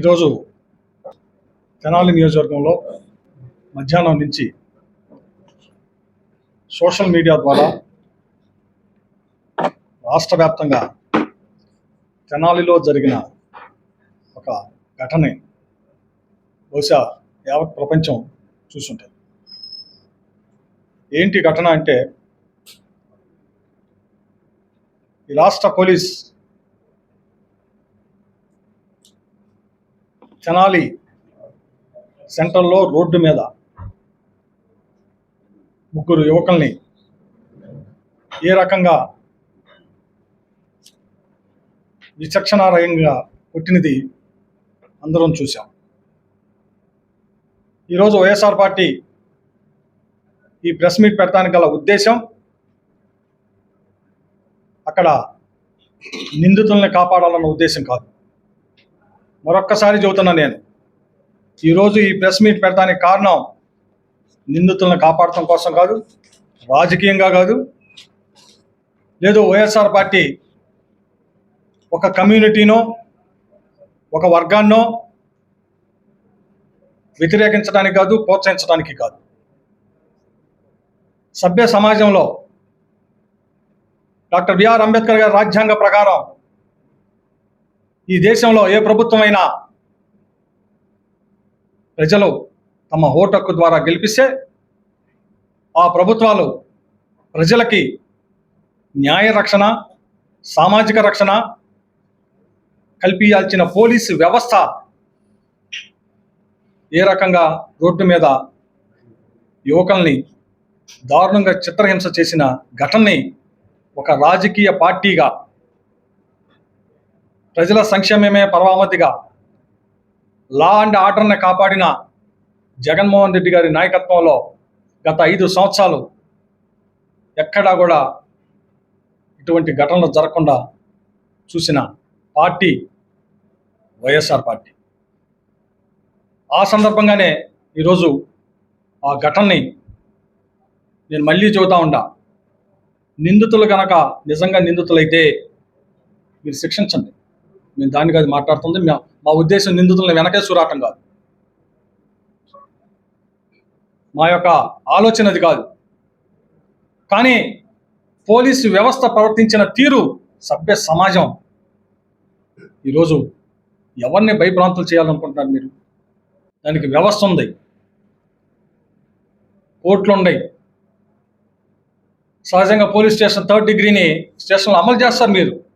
ఈరోజు తెనాలి నియోజకవర్గంలో మధ్యాహ్నం నుంచి సోషల్ మీడియా ద్వారా రాష్ట్ర వ్యాప్తంగా తెనాలిలో జరిగిన ఒక ఘటనే బహుశా యావత్ ప్రపంచం చూసుంటుంది ఏంటి ఘటన అంటే ఈ రాష్ట్ర పోలీస్ తెనాలి సెంటర్లో రోడ్డు మీద ముగ్గురు యువకుల్ని ఏ రకంగా విచక్షణారయంగా కొట్టినది అందరం చూసాం ఈరోజు వైఎస్ఆర్ పార్టీ ఈ ప్రెస్ మీట్ పెట్టడానికి గల ఉద్దేశం అక్కడ నిందితుల్ని కాపాడాలన్న ఉద్దేశం కాదు. మరొక్కసారి చెబుతున్నా నేను ఈరోజు ఈ ప్రెస్ మీట్ పెట్టడానికి కారణం నిందితులను కాపాడటం కోసం కాదు రాజకీయంగా కాదు లేదు వైఎస్ఆర్ పార్టీ ఒక కమ్యూనిటీనో ఒక వర్గాన్నో వ్యతిరేకించడానికి కాదు ప్రోత్సహించడానికి కాదు. సభ్య సమాజంలో డాక్టర్ బిఆర్ అంబేద్కర్ గారి రాజ్యాంగ ప్రకారం ఈ దేశంలో ఏ ప్రభుత్వమైనా ప్రజలు తమ ఓటు హక్కు ద్వారా గెలిపిస్తే ఆ ప్రభుత్వాలు ప్రజలకి న్యాయ రక్షణ సామాజిక రక్షణ కల్పించాల్సిన పోలీసు వ్యవస్థ ఏ రకంగా రోడ్డు మీద యువకుల్ని దారుణంగా చిత్రహింస చేసిన ఘటనని ఒక రాజకీయ పార్టీగా ప్రజల సంక్షేమమే పరమావధిగా లా అండ్ ఆర్డర్ని కాపాడిన జగన్మోహన్ రెడ్డి గారి నాయకత్వంలో గత ఐదు సంవత్సరాలు ఎక్కడా కూడా ఇటువంటి ఘటనలు జరగకుండా చూసిన పార్టీ వైఎస్ఆర్ పార్టీ. ఆ సందర్భంగానే ఈరోజు ఆ ఘటనని నేను మళ్ళీ చెబుతా ఉండా. నిందితులు కనుక నిజంగా నిందితులైతే మీరు శిక్షించండి. మేము దాన్ని కాదు మాట్లాడుతుంది. మా- ఉద్దేశం నిందితులను వెనకే సురాటం కాదు. మా యొక్క ఆలోచన అది కాదు. కానీ పోలీసు వ్యవస్థ ప్రవర్తించిన తీరు సభ్య సమాజం. ఈరోజు ఎవరిని భయభ్రాంతులు చేయాలనుకుంటున్నారు మీరు? దానికి వ్యవస్థ ఉంది. కోర్టులు ఉన్నాయి. సహజంగా పోలీస్ స్టేషన్ థర్డ్ డిగ్రీని స్టేషన్లో అమలు చేస్తారు మీరు.